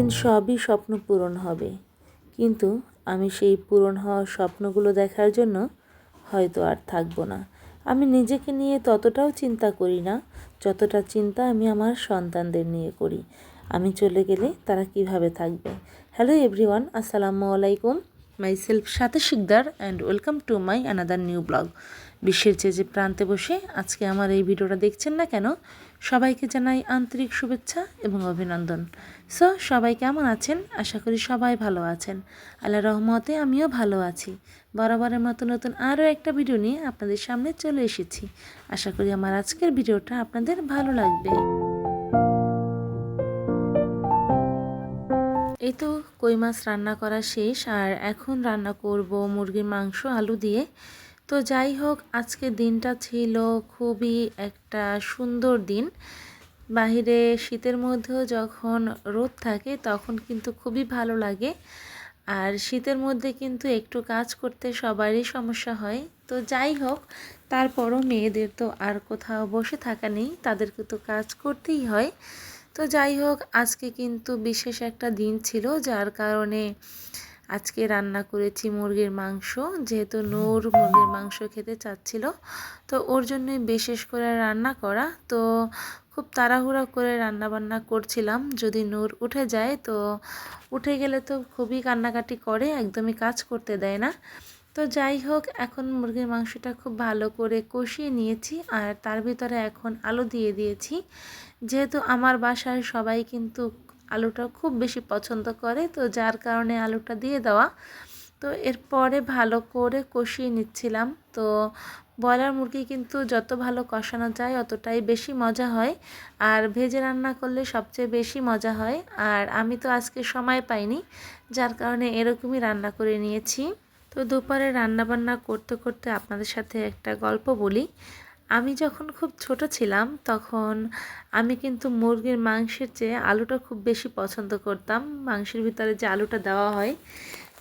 একদিন সবই স্বপ্ন পূরণ হবে। কিন্তু আমি সেই পূরণ হওয়া স্বপ্নগুলো দেখার জন্য হয়তো আর থাকব না। আমি নিজেকে নিয়ে ততটাও চিন্তা করি না, যতটা চিন্তা আমি আমার সন্তানদের নিয়ে করি। আমি চলে গেলে তারা কীভাবে থাকবে? হ্যালো এভরিওয়ান আসসালামু আলাইকুম। মাই সেলফ সাথে Shikdar and welcome to my another new blog বিশ্বের যে যে প্রান্তে বসে আজকে আমার এই ভিডিওটা দেখছেন না কেন? সবাইকে জানাই আন্তরিক শুভেচ্ছা এবং অভিনন্দন। সো সবাই কেমন আছেন? আশা করি সবাই ভালো আছেন। আল্লাহ রহমতে আমিও ভালো আছি। বরাবরের মতো নতুন আরও একটা ভিডিও নিয়ে আপনাদের সামনে চলে এসেছি। আশা করি আমার আজকের ভিডিওটা আপনাদের ভালো লাগবে। এই তো কই মাছ রান্না করা শেষ, আর এখন রান্না করব মুরগির মাংস, আলু দিয়ে। তো যাই হোক, আজকে দিনটা ছিল খুবই একটা সুন্দর দিন। বাহিরে শীতের মধ্যেও যখন রোদ থাকে, তখন কিন্তু খুবই ভালো লাগে। আর শীতের মধ্যে কিন্তু একটু কাজ করতে সবারই সমস্যা হয়। তো যাই হোক, তারপরও মেয়েদের তো আর কোথাও বসে থাকা নেই, তাদেরকে তো কাজ করতেই হয়। তো যাই হোক, আজকে কিন্তু বিশেষ একটা দিন ছিল, যার কারণে আজকে রান্না করেছি মুরগির মাংস, যেহেতু নূর মুরগির মাংস খেতে চাচ্ছিল। তো ওর জন্যই বিশেষ করে রান্না করা। তো খুব তাড়াহুড়া করে রান্না বান্না করছিলাম। যদি নূর উঠে যায়, তো উঠে গেলে তো খুবই কান্নাকাটি করে, একদমই কাজ করতে দেয় না। তো যাই হোক, এখন মুরগির মাংসটা খুব ভালো করে কষিয়ে নিয়েছি আর তার ভিতরে এখন আলু দিয়ে দিয়েছি। যেহেতু আমার বাসায় সবাই কিন্তু আলুটা খুব বেশি পছন্দ করে, তো যার কারণে আলুটা দিয়ে দেওয়া। তো এরপরে ভালো করে কষিয়ে নিচ্ছিলাম। তো ব্রয়লার মুরগি কিন্তু যত ভালো কষানো যায় অতটাই বেশি মজা হয়, আর ভেজে রান্না করলে সবচেয়ে বেশি মজা হয়। আর আমি তো আজকে সময় পাইনি, যার কারণে এরকমই রান্না করে নিয়েছি। তো দুপুরে রান্নাবান্না করতে করতে আপনাদের সাথে একটা গল্প বলি। আমি যখন খুব ছোট ছিলাম, তখন আমি কিন্তু মুরগির মাংসের চেয়ে আলুটা খুব বেশি পছন্দ করতাম। মাংসের ভিতরে যে আলুটা দেওয়া হয়।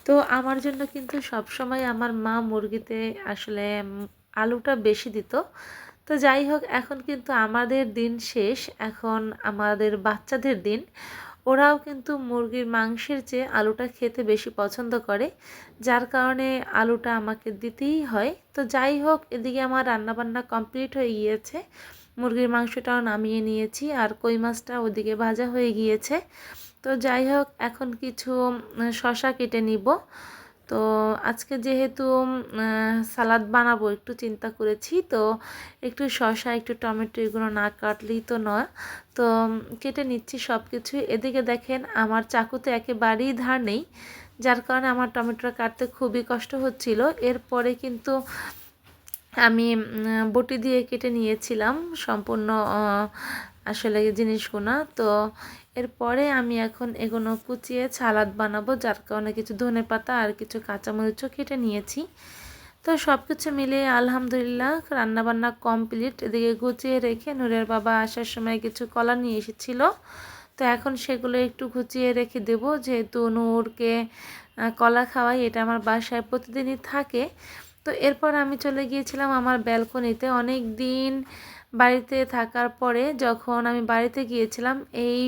তো আমার জন্য কিন্তু সব সময় আমার মা মুরগিতে আসলে আলুটা বেশি দিত। তো যাই হোক, এখন কিন্তু আমাদের দিন শেষ। এখন আমাদের বাচ্চাদের দিন। ওরাও কিন্তু মুরগির মাংসের চেয়ে আলুটা খেতে বেশি পছন্দ করে, যার কারণে আলুটা আমাকে দিতেই হয়। তো যাই হোক, এদিকে আমার রান্নাবান্না কমপ্লিট হয়ে গিয়েছে। মুরগির মাংসটাও নামিয়ে নিয়েছি আর কই মাছটা ওদিকে ভাজা হয়ে গিয়েছে। তো যাই হোক, এখন কিছু শশা কেটে নিব। তো আজকে যেহেতু সালাদ বানাবো, একটু চিন্তা করেছি, তো একটু শসা, একটু টমেটো এগুলো না কাটলেই তো নয়। তো কেটে নিচ্ছি সব কিছু এদিকে দেখেন, আমার চাকুতে একেবারেই ধার নেই, যার কারণে আমার টমেটোটা কাটতে খুবই কষ্ট হচ্ছিল। এরপরে কিন্তু আমি বটি দিয়ে কেটে নিয়েছিলাম সম্পূর্ণ আসলে জিনিসগুলো তো এরপরে আমি এখন এগুলো কুচিয়ে সালাদ বানাবো, যার কারণে কিছু ধনে পাতা আর কিছু কাঁচামরিচও কেটে নিয়েছি। তো সব কিছু মিলিয়ে আলহামদুলিল্লাহ রান্নাবান্না কমপ্লিট। এদিকে গুছিয়ে রেখে নূরের বাবা আসার সময় কিছু কলা নিয়ে এসেছিল। তো এখন সেগুলো একটু গুছিয়ে রেখে দেব। যেহেতু নূরকে কলা খাওয়াই এটা আমার বাসায় প্রতিদিনই থাকে তো এরপর আমি চলে গিয়েছিলাম আমার ব্যালকনিতে। অনেক দিন বাড়িতে থাকার পরে যখন আমি বাড়িতে গিয়েছিলাম, এই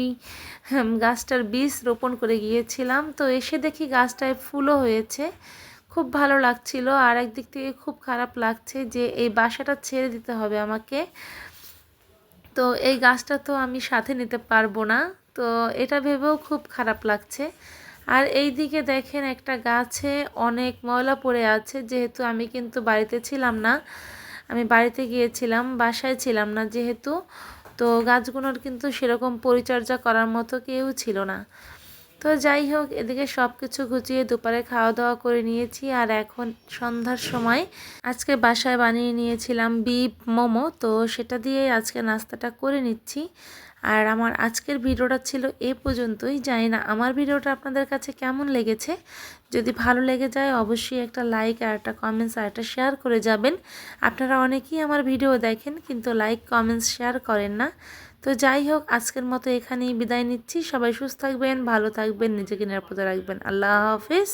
গাছটার বীজ রোপণ করে গিয়েছিলাম। তো এসে দেখি গাছটায় ফুলও হয়েছে। খুব ভালো লাগছিল। আর একদিক থেকে খুব খারাপ লাগছে যে এই বাসাটা ছেড়ে দিতে হবে আমাকে। তো এই গাছটা তো আমি সাথে নিতে পারব না। তো এটা ভেবেও খুব খারাপ লাগছে। আর এই দিকে দেখেন একটা গাছে অনেক ময়লা পড়ে আছে, যেহেতু আমি কিন্তু বাড়িতে ছিলাম না। আমি বাড়িতে গিয়েছিলাম, বাসায় ছিলাম না যেহেতু। তো গাছগুলোর কিন্তু সেরকম পরিচর্যা করার মতো কেউ ছিল না। তো যাই হোক, এদিকে সব কিছু গুছিয়ে দুপুরে খাওয়া দাওয়া করে নিয়েছি। আর এখন সন্ধ্যার সময় আজকে বাসায় বানিয়ে নিয়েছিলাম বিপ মোমো, তো সেটা দিয়ে আজকে নাস্তাটা করে নিচ্ছি। আর আমার আজকের ভিডিওটা ছিল এ পর্যন্তই। জানি না আমার ভিডিওটা আপনাদের কাছে কেমন লেগেছে। যদি ভালো লেগে যায় অবশ্যই একটা লাইক আর একটা কমেন্টস আর একটা শেয়ার করে যাবেন। আপনারা অনেকেই আমার ভিডিও দেখেন কিন্তু লাইক কমেন্টস শেয়ার করেন না। তো যাই হোক, আজকের মতো এখানেই বিদায় নিচ্ছি। সবাই সুস্থ থাকবেন, ভালো থাকবেন, নিজেকে নিরাপদে রাখবেন। আল্লাহ হাফিজ।